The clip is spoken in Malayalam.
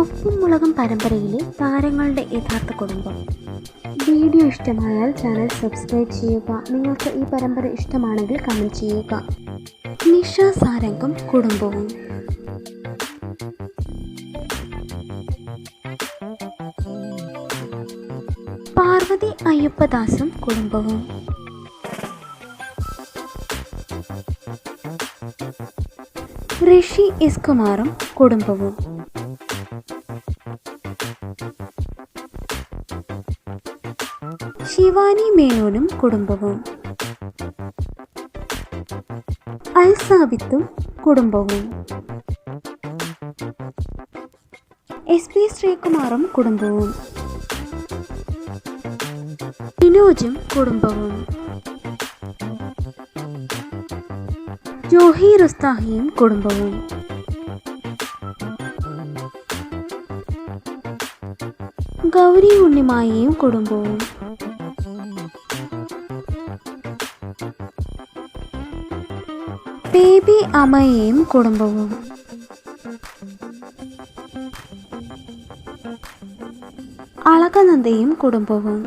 ഉപ്പും മുളകും പരമ്പരയിലെ താരങ്ങളുടെ യഥാർത്ഥ കുടുംബം. വീഡിയോ ഇഷ്ടമായാൽ ചാനൽ സബ്സ്ക്രൈബ് ചെയ്യുക. നിങ്ങൾക്ക് ഈ പരമ്പര ഇഷ്ടമാണെങ്കിൽ കമന്റ് ചെയ്യുക. നിഷ സാരംഗം കുടുംബവും. പാർവതി അയ്യപ്പദാസും കുടുംബവും. ഋഷി എസ് കുമാറും കുടുംബവും. ശിവാനി മേനോനും കുടുംബവും അൽസാബിത്തും കുടുംബവും എസ് പി ശ്രീകുമാറും കുടുംബവും വിനോജും കുടുംബവും ജോഹി റുസ്താഹിയും കുടുംബവും ഗൗരി ഉണ്ണിമായയും കുടുംബവും ബേബി അമ്മയെയും കുടുംബവും അളകനന്ദയും കുടുംബവും